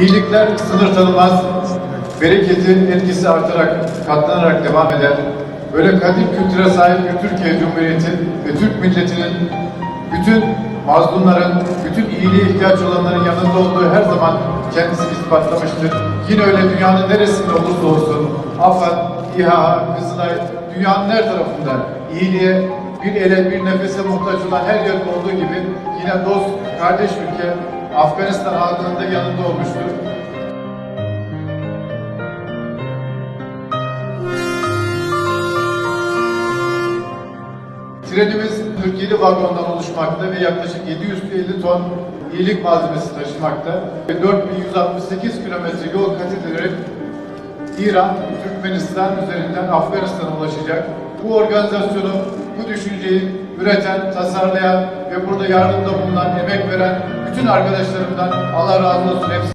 İyilikler sınır tanımaz, bereketin etkisi artarak, katlanarak devam eder. Böyle kadim kültüre sahip bir Türkiye Cumhuriyeti ve Türk milletinin bütün mazlumların, bütün iyiliğe ihtiyaç olanların yanında olduğu her zaman kendisini ispatlamıştır. Yine öyle dünyanın neresinde olursa olsun, AFAD, İHA, Kızılay, dünyanın her tarafında iyiliğe, bir ele, bir nefese muhtaç olan her yerde olduğu gibi yine dost, kardeş ülke Afganistan halkının da yanında olmuştur. Trenimiz 47 vagondan oluşmakta ve yaklaşık 750 ton iyilik malzemesi taşımakta ve 4168 kilometre yol kat edilerek İran, Türkmenistan üzerinden Afganistan'a ulaşacak. Bu organizasyonu, bu düşünceyi üreten, tasarlayan ve burada yardımda bulunan, emek veren bütün arkadaşlarımdan Allah razı olsun. Hepsi